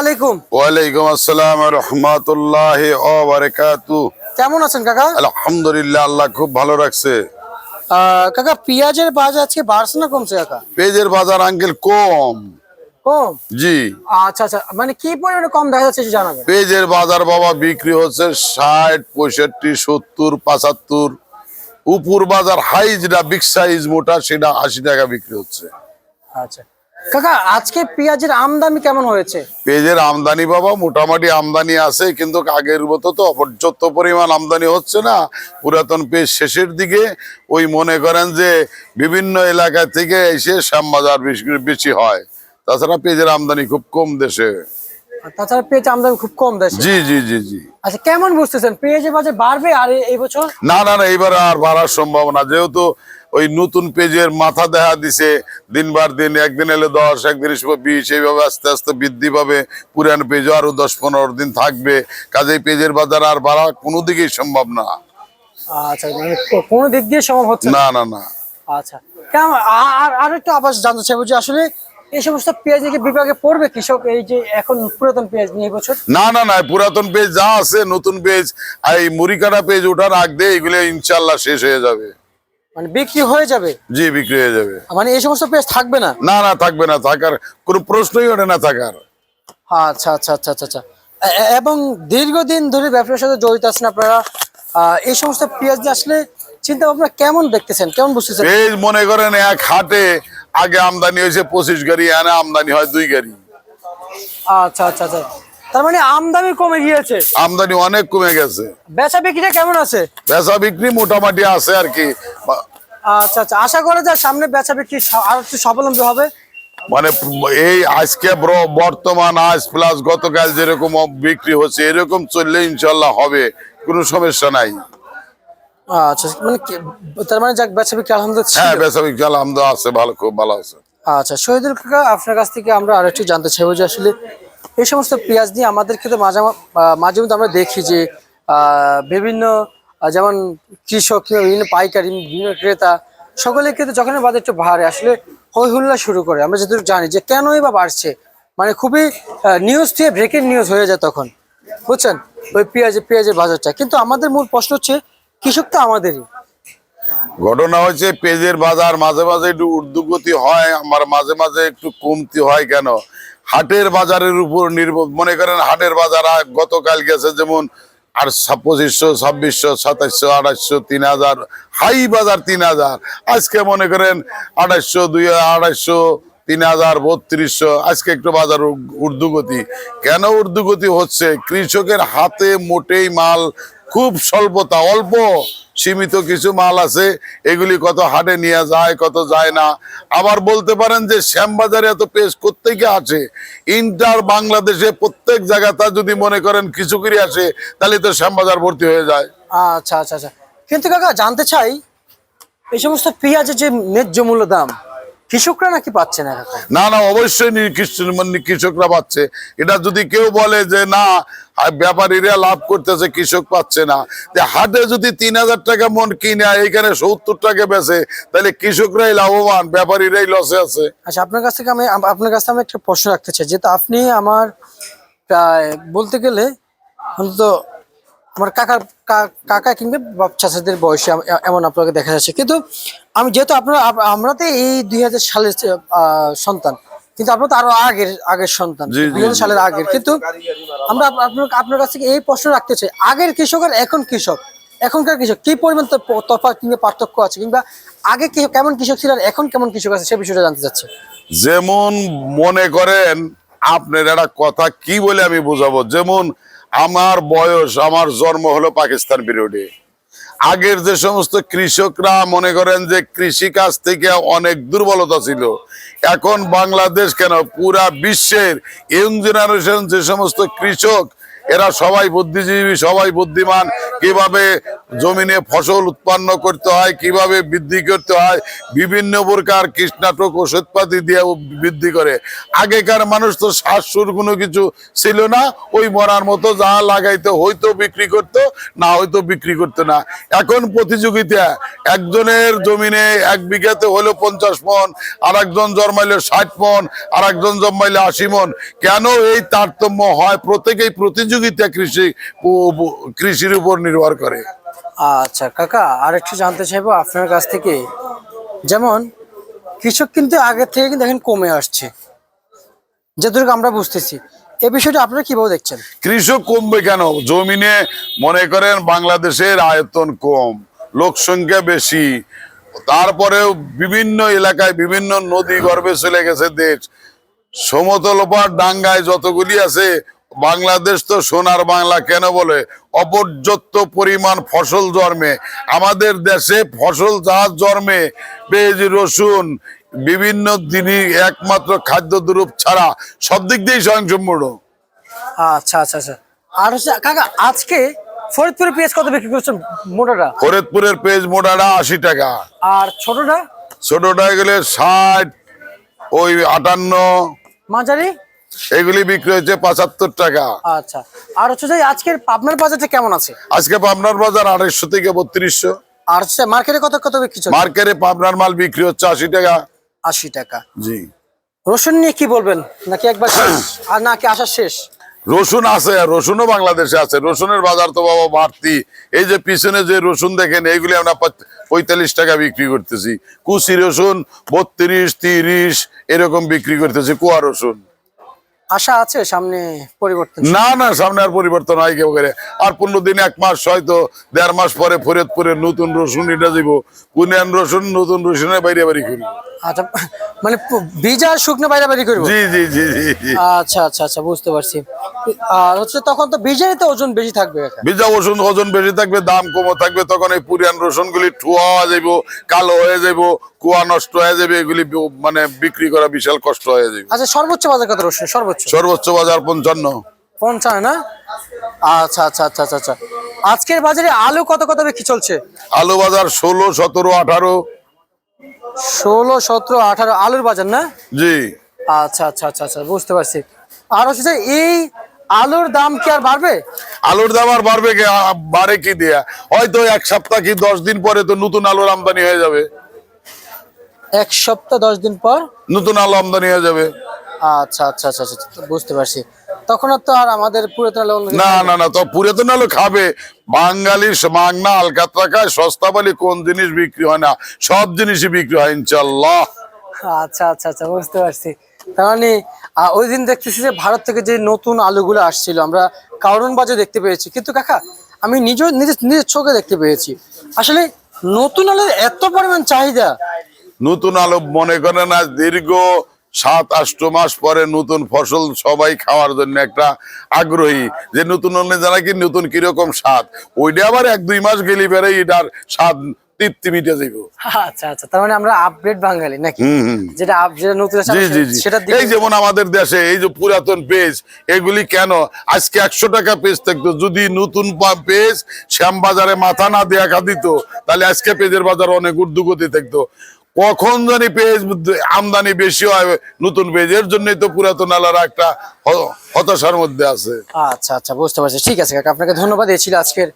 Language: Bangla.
আলাইকুম। ওয়ালাইকুম আসসালাম রহমতুল্লাহ ও বারাকাতু কেমন আছেন কাকা? আলহামদুলিল্লাহ আল্লাহ খুব ভালো রাখছে। কাকা পেঁয়াজের বাজার আজকে বাড়ছে না কমছে কাকা? পেজের বাজার আঙ্কেল কম। কম? জি। আচ্ছা আচ্ছা মানে কি পরিমাণে কম দেখা যাচ্ছে জানাবেন। পেজের বাজার বাবা বিক্রি হচ্ছে ষাট পঁয়ষট্টি সত্তর পঁচাত্তর। উপর বাজার হাই যেটা বিগ সাইজ মোটা সেটা আশি টাকা বিক্রি হচ্ছে। আচ্ছা। কাকা আজকে পেঁয়াজের আমদানি কেমন হয়েছে? পেজের আমদানি বাবা মোটামুটি আমদানি আছে কিন্তু আগের মতো তো পর্যাপ্ত পরিমাণ আমদানি হচ্ছে না। পুরাতন পেজ শেষের দিকে ওই মনে করেন যে বিভিন্ন এলাকা থেকে এসে শ্যামবাজার বেশি- বেশি হয়। তাছাড়া পেজের আমদানি খুব কম দেশে। তাছাড়া পেঁয়াজ আমদানি খুব কম দেশে। জি জি জি জি। আচ্ছা কেমন বুঝতেছেন? পেঁয়াজের বাজার বাড়বে আর এই বছর? না না না এইবার আর বাড়ার সম্ভাবনা যেহেতু ওই নতুন পেজের মাথা দেখা দিছে। দিনবার দিন একদিন এলে দশ একদিন বিশ এইভাবে আস্তে আস্তে বৃদ্ধি পাবে। পুরান পেজও আরও দশ পনেরো দিন থাকবে। কাজেই পেজের বাজার আর বাড়া কোনো দিকেই সম্ভব না। আচ্ছা মানে কোনো দিক দিয়ে সম্ভব হচ্ছে না? না না আচ্ছা। আর আর একটু আবার জানতে চাইব যে আসলে এই সমস্ত পেঁয়াজ কি বিভাগে পড়বে কৃষক? এই যে এখন পুরাতন পেঁয়াজ নিয়ে বছর? না না না পুরাতন পেজ যা আছে নতুন পেজ আর এই মুড়ি কাটা পেজ ওঠার আগ দিয়ে এগুলো ইনশাল্লাহ শেষ হয়ে যাবে। মানে বিক্রি হয়ে যাবে? জি বিক্রি হয়ে যাবে। মানে এই সমস্ত পেঁয়াজ থাকবে না? না না থাকবে না থাকার কোনো প্রশ্নই ওঠে না থাকার। আচ্ছা আচ্ছা আচ্ছা আচ্ছা আচ্ছা। এবং দীর্ঘদিন ধরে ব্যবসার সাথে জড়িত আছেন আপনারা এই সমস্ত পেঁয়াজ আসলে চিন্তা ভাবনা কেমন দেখতেছেন? কেমন বুঝতেছেন? পেজ মনে করেন এক হাটে আগে আমদানি হয়েছে পঁচিশ গাড়ি এনে আমদানি হয় দুই গাড়ি। আচ্ছা আচ্ছা আচ্ছা। তার মানে আমদানি কমে গিয়েছে। আমদানি অনেক কমে গেছে। বেচা বিক্রিটা কেমন আছে? বেচা বিক্রি মোটামুটি আছে আর কি। আচ্ছা আচ্ছা আশা করা যায় সামনে বেচা বিক্রি আরও একটু স্বাবলম্বী হবে। মানে এই আজকে ব্র- বর্তমান আজ প্লাস গতকাল যেরকম বিক্রি হচ্ছে এরকম চললে ইনশাল্লাহ হবে কোনো সমস্যা নাই। আচ্ছা মানে তার মানে যাক বেচা বিক্রি আলহামদুলিল্লাহ। হ্যাঁ বেচা বিক্রি আলহামদুলিল্লাহ আছে ভালো খুব ভালো আছে। আচ্ছা শহীদুল কাকা আপনার কাছ থেকে আমরা আরেকটু জানতে চাইব যে আসলে এই সমস্ত পেঁয়াজ নিয়ে আমাদের ক্ষেত্রে মাঝে মাঝে মধ্যে আমরা দেখি যে বিভিন্ন যেমন কৃষক বিভিন্ন পাইকারি, বিভিন্ন ক্রেতা, সকলের ক্ষেত্রে যখন বাজার একটু ভারে আসলে হই হুল্লা শুরু করে। আমরা যেহেতু জানি যে কেনই বা বাড়ছে মানে খুবই নিউজ থেকে ব্রেকিং নিউজ হয়ে যায় তখন। বুঝছেন? ওই পেঁয়াজের পেঁয়াজের বাজারটা। কিন্তু আমাদের মূল প্রশ্ন হচ্ছে, কৃষক তো আমাদেরই। ঘটনা হচ্ছে পেজের বাজার মাঝে মাঝে একটু ঊর্ধ্বগতি হয় আমার মাঝে মাঝে একটু কমতি হয় কেন? হাটের বাজারের উপর নির্ভর। মনে করেন হাটের বাজার গতকাল গেছে যেমন আর পঁচিশশো, ছাব্বিশশো, সাতাশশো আঠাশশো তিন হাজার, হাই বাজার তিন হাজার। আজকে মনে করেন আঠাশশো দুই আড়াইশো, তিন হাজার, বত্রিশশো। আজকে একটু বাজার ঊর্ধ্বগতি। কেন ঊর্ধ্বগতি হচ্ছে? কৃষকের হাতে মোটেই মাল খুব স্বল্পতা, অল্প। সীমিত কিছু মাল আছে, এগুলি কত হাটে নিয়ে যায়, কত যায় না। আবার বলতে পারেন যে শ্যামবাজারে এত পেশ কোথেকে আছে? ইন্টার বাংলাদেশে প্রত্যেক জায়গাটা যদি মনে করেন কিছু করে আসে, তাহলে তো শ্যামবাজার ভর্তি হয়ে যায়। আচ্ছা আচ্ছা আচ্ছা। কিন্তু কাকা, জানতে চাই, এই সমস্ত পেঁয়াজের যে ন্যায্য মূল্য দাম কৃষকরা নাকি পাচ্ছে না না না অবশ্যই মানে কৃষকরা পাচ্ছে। এটা যদি কেউ বলে যে না ব্যাপারীরা লাভ করতেছে কৃষক পাচ্ছে না। যে হাটে যদি তিন হাজার টাকা মন কিনে এখানে সত্তর টাকা বেচে তাহলে কৃষকরাই লাভবান ব্যাপারীরাই লসে আছে। আচ্ছা আপনার কাছ থেকে আমি আপনার কাছ আমি একটা প্রশ্ন রাখতে চাই। যেহেতু আপনি আমার প্রায় বলতে গেলে অন্তত আমার কাকার কাকা কিংবা বাপ চাচাদের বয়সে এমন আপনাকে দেখা যাচ্ছে। কিন্তু আমি যেহেতু আপনারা আপ- আমরা তো এই দুই হাজার সালের সন্তান কিন্তু আপনার তো আরও আগের আগের সন্তান দুই সালের আগের। কিন্তু আমরা আপনার আপনার কাছ থেকে এই প্রশ্ন রাখতে চাই আগের কৃষক আর এখন কৃষক? এখনকার কৃষক কি পরিমাণ তফাৎ কিংবা পার্থক্য আছে? কিংবা আগে কি কেমন কৃষক ছিল আর এখন কেমন কৃষক আছে সে বিষয়টা জানতে চাচ্ছি। যেমন মনে করেন আপনার একটা কথা কি বলে আমি বুঝাবো? যেমন আমার বয়স, আমার জন্ম হলো পাকিস্তান পিরিয়ডে আগের যে সমস্ত কৃষকরা মনে করেন যে কৃষি কাজ থেকে অনেক দুর্বলতা ছিল, এখন বাংলাদেশ কেন পুরা বিশ্বের ইয়ং জেনারেশন যে সমস্ত কৃষক, এরা সবাই বুদ্ধিজীবী, সবাই বুদ্ধিমান, কীভাবে জমিনে ফসল উৎপন্ন করতে হয়, কীভাবে বৃদ্ধি করতে হয়, বিভিন্ন প্রকার কীটনাশক ওষুধপাতি দিয়ে বৃদ্ধি করে। আগেকার মানুষ তো সুর কোনো কিছু ছিল না, ওই মরার মতো যা লাগাইতে, হয়তো বিক্রি করতো, না হয়তো বিক্রি করতো না। এখন প্রতিযোগিতা, একজনের জমিনে এক বিঘাতে হলো পঞ্চাশ মন আর একজন জন্মাইলে ষাট মন আর একজন জন্মাইলে আশি মন। কেন এই তারতম্য হয়? প্রত্যেকেই প্রতিযোগিতা কৃষি কৃষির উপর নির্ভর করে। আচ্ছা কাকা আর একটু জানতে চাইব আপনার কাছ থেকে। যেমন, কৃষক কিন্তু আগে থেকে কিন্তু এখন কমে আসছে। যেটুকু আমরা বুঝতেছি। এই বিষয়টা আপনারা কীভাবে দেখছেন? কৃষক কমবে কেন? জমিনে মনে করেন বাংলাদেশের আয়তন কম লোক সংখ্যা বেশি, তারপরেও বিভিন্ন এলাকায় বিভিন্ন নদী গর্ভে চলে গেছে দেশ। সমতল ডাঙ্গায় যতগুলি আছে বাংলাদেশ তো সোনার বাংলা কেন বলে? অপর্যাপ্ত পরিমাণ ফসল জন্মে। আমাদের দেশে ফসল যা জন্মে। পেঁয়াজ রসুন বিভিন্ন দিনই একমাত্র খাদ্য দ্রব্য ছাড়া সব দিক দিয়েই স্বয়ংসম্পূর্ণ। আচ্ছা আচ্ছা আচ্ছা। আর হচ্ছে কাকা আজকে ফরিদপুরের পেঁয়াজ কত বিক্রি করছেন মোটাটা? ফরিদপুরের পেজ মোটাটা আশি টাকা। আর ছোটটা? ছোটটা গেলে ষাট ওই আটান্ন। মাঝারি? এগুলি বিক্রি হচ্ছে পঁচাত্তর টাকা। আচ্ছা। আর হচ্ছে যে আজকের পাবনার বাজারটা কেমন আছে? আজকে পাবনার বাজার আড়াইশো থেকে বত্রিশশো। আর হচ্ছে মার্কেটে কত কত বিক্রি চলছে? মার্কেটে পাবনার মাল বিক্রি হচ্ছে আশি টাকা। আশি টাকা। জি। রসুন নিয়ে কি বলবেন? নাকি একবার আর নাকি আসা শেষ? রসুন আছে আর রসুনও বাংলাদেশে আছে। রসুনের বাজার তো বাবা বাড়তি। এই যে পিছনে যে রসুন দেখেন এইগুলি আমরা পঁয়তাল্লিশ টাকা বিক্রি করতেছি। কুচি রসুন বত্রিশ তিরিশ এরকম বিক্রি করতেছি কুয়া রসুন। আশা আছে সামনে পরিবর্তন? না না সামনে আর পরিবর্তন হয় কেউ করে। আর পনেরো দিন এক মাস হয়তো দেড় মাস পরে ফরিদপুরে নতুন রসুন এটা দিব পুনিয়ান রসুন নতুন রসুনের বাইরে বাড়ি করি। আচ্ছা মানে আর শুকনো বাইরে বাড়ি করব? জি জি জি জি জি। আচ্ছা আচ্ছা আচ্ছা বুঝতে পারছি। আর হচ্ছে তখন তো বীজেরই তো ওজন বেশি থাকবে বীজা ওষুধ ওজন বেশি থাকবে দাম কমও থাকবে তখন এই পুরিয়ান রসুন গুলি ঠুয়া হয়ে যাইব কালো হয়ে যাইব কুয়া নষ্ট হয়ে যাবে এগুলি মানে বিক্রি করা বিশাল কষ্ট হয়ে যাবে আচ্ছা সর্বোচ্চ বাজার কত রসুন? সর্বোচ্চ? সর্বোচ্চ বাজার পঞ্চান্ন। পঞ্চান্ন না? আচ্ছা আচ্ছা আচ্ছা আচ্ছা আচ্ছা। আজকের বাজারে আলু কত কত বিক্রি চলছে? আলু বাজার ষোলো সতেরো আঠারো। ষোলো সতেরো আঠারো আলুর বাজার না? জি। আচ্ছা আচ্ছা আচ্ছা আচ্ছা বুঝতে পারছি। আর হচ্ছে যে এই আলুর দাম কি আর বাড়বে? আলুর দাম আর বাড়বে কি? বাড়ে কি দেয়া? হয়তো এক সপ্তাহ কি দশ দিন পরে তো নতুন আলুর আমদানি হয়ে যাবে। এক সপ্তাহ দশ দিন পর? নতুন আলু আমদানি হয়ে যাবে। আচ্ছা আচ্ছা আচ্ছা আচ্ছা আচ্ছা, বুঝতে পারছি। তখন আর তো আর আমাদের পুরাতন আলু না না। না তো পুরাতন আলু খাবে। বাঙালি মাংনা আলকাতরা খায় সস্তা বলে কোন জিনিস বিক্রি হয় না? সব জিনিসই বিক্রি হয় ইনশাল্লাহ আচ্ছা আচ্ছা আচ্ছা বুঝতে পারছি। তার মানে ওই দিন দেখতেছি যে ভারত থেকে যে নতুন আলুগুলো আসছিল, আমরা কারণ বাজে দেখতে পেয়েছি। কিন্তু কাকা, আমি নিজ নিজের নিজের চোখে দেখতে পেয়েছি। আসলে নতুন আলুর এত পরিমাণ চাহিদা। নতুন আলু মনে করেন আজ দীর্ঘ সাত, আষ্ট মাস পরে নতুন ফসল সবাই খাওয়ার জন্য একটা আগ্রহী যে নতুন অন্য জানা কি নতুন কীরকম স্বাদ। ওইটা আবার এক, দুই মাস গেলি বেড়ে এটার স্বাদ তৃপ্তি মিটে যাইব। আচ্ছা আচ্ছা তার মানে আমরা আপডেট বাঙালি নাকি? হুম হুম যেটা যেটা নতুন জি জি জি। সেটা এই যেমন আমাদের দেশে এই যে পুরাতন পেজ এগুলি কেন? আজকে একশো টাকা পেজ থাকতো। যদি নতুন পেজ শ্যামবাজারে মাথা না দেয়া দিত তাহলে আজকে পেজের বাজার অনেক ঊর্ধ্বগতি থাকতো। কখন জানি পেজ আমদানি বেশি হয় নতুন পেজ এর জন্যই তো পুরাতন আলারা একটা হতাশার মধ্যে আছে। আচ্ছা আচ্ছা বুঝতে পারছি। ঠিক আছে কাকা আপনাকে ধন্যবাদ। এই ছিল আজকের